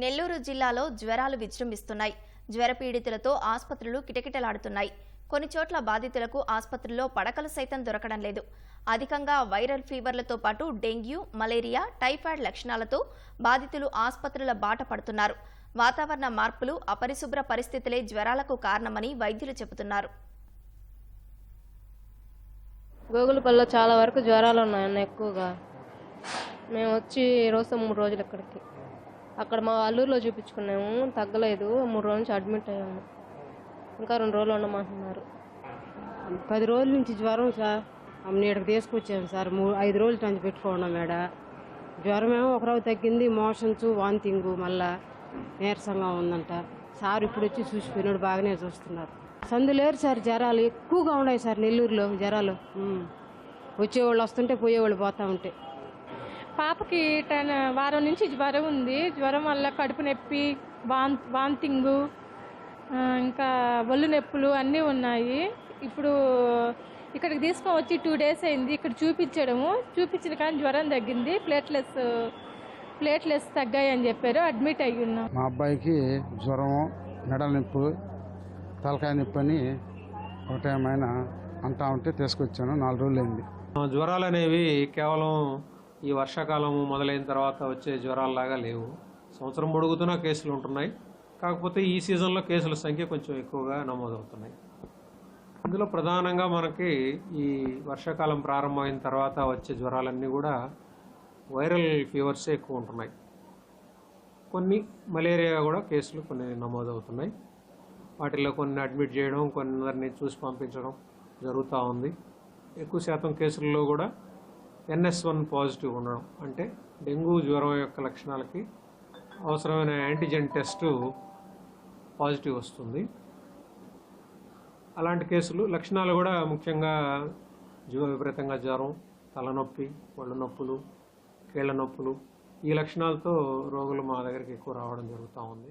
నెల్లూరు జిల్లాలో జ్వరాలు విజృంభిస్తున్నాయి. జ్వర పీడితులతో ఆసుపత్రులు కిటకిటలాడుతున్నాయి. కొన్ని చోట్ల బాధితులకు ఆసుపత్రుల్లో పడకలు సైతం దొరకడం లేదు. అధికంగా వైరల్ ఫీవర్లతో పాటు డెంగ్యూ మలేరియా టైఫాయిడ్ లక్షణాలతో బాధితులు ఆసుపత్రుల బాట పడుతున్నారు. వాతావరణ మార్పులు అపరిశుభ్ర పరిస్థితులే జ్వరాలకు కారణమని వైద్యులు చెబుతున్నారు. గోగులపల్లిలో చాలా వరకు జ్వరాలు ఉన్నాయన్న ఎక్కువగా. మేము వచ్చి రోజు మూడు రోజులు ఇక్కడికి. అక్కడ మా అల్లూరులో చూపించుకున్నాము తగ్గలేదు. మూడు రోజుల నుంచి అడ్మిట్ అయ్యాము. ఇంకా రెండు రోజులు ఉండమంటున్నారు. పది రోజుల నుంచి జ్వరం సార్. నేడుకు తీసుకొచ్చాము సార్. మూ ఐదు రోజుల నుంచి పెట్టుకున్నాం మేడ. జ్వరం ఏమో ఒక రోజు తగ్గింది. మోషన్స్ వాంతింగు మళ్ళా నీరసంగా ఉందంట. సార్ ఇప్పుడు వచ్చి చూసిపోయినాడు బాగానే చూస్తున్నారు. సందు లేరు సార్ జ్వరాలు. ఎక్కువగా ఉన్నాయి సార్ నెల్లూరులో జ్వరాలు. వచ్చేవాళ్ళు వస్తుంటే పోయేవాళ్ళు పోతా ఉంటే. పాపకి టెన్ వారం నుంచి జ్వరం ఉంది. జ్వరం వల్ల కడుపు నొప్పి వాన్ వాంతింగు ఇంకా ఒళ్ళు నొప్పులు అన్నీ ఉన్నాయి. ఇప్పుడు ఇక్కడికి తీసుకొని వచ్చి టూ డేస్ అయింది. ఇక్కడ చూపించడము. చూపించిన కానీ జ్వరం తగ్గింది. ప్లేట్లెస్ ప్లేట్లెస్ తగ్గాయి అని చెప్పారు. అడ్మిట్ అయ్యి ఉన్నాం. మా అబ్బాయికి జ్వరం మెడల నొప్పి తలకాయ నొప్పి అని ఒక టైం ఆయన అంటా ఉంటే తీసుకొచ్చాను. నాలుగు రోజులు అయింది జ్వరాలు అనేవి కేవలం ఈ వర్షాకాలం మొదలైన తర్వాత వచ్చే జ్వరాల్లాగా లేవు. సంవత్సరం పొడుగుతున్న కేసులు ఉంటున్నాయి. కాకపోతే ఈ సీజన్లో కేసుల సంఖ్య కొంచెం ఎక్కువగా నమోదవుతున్నాయి. ఇందులో ప్రధానంగా మనకి ఈ వర్షాకాలం ప్రారంభమైన తర్వాత వచ్చే జ్వరాలన్నీ కూడా వైరల్ ఫీవర్సే ఎక్కువ ఉంటున్నాయి. కొన్ని మలేరియా కూడా కేసులు కొన్ని నమోదవుతున్నాయి. వాటిల్లో కొన్ని అడ్మిట్ చేయడం కొందరిని చూసి పంపించడం జరుగుతూ ఉంది. ఎక్కువ శాతం కేసుల్లో కూడా ఎన్ఎస్ వన్ పాజిటివ్ ఉండడం. అంటే డెంగ్యూ జ్వరం యొక్క లక్షణాలకి అవసరమైన యాంటీజెన్ టెస్టు పాజిటివ్ వస్తుంది. అలాంటి కేసులు లక్షణాలు కూడా ముఖ్యంగా జీవ విపరీతంగా జ్వరం తలనొప్పి ఒళ్ళు నొప్పులు కీళ్ళ నొప్పులు ఈ లక్షణాలతో రోగులు మా దగ్గరికి ఎక్కువ రావడం జరుగుతూ ఉంది.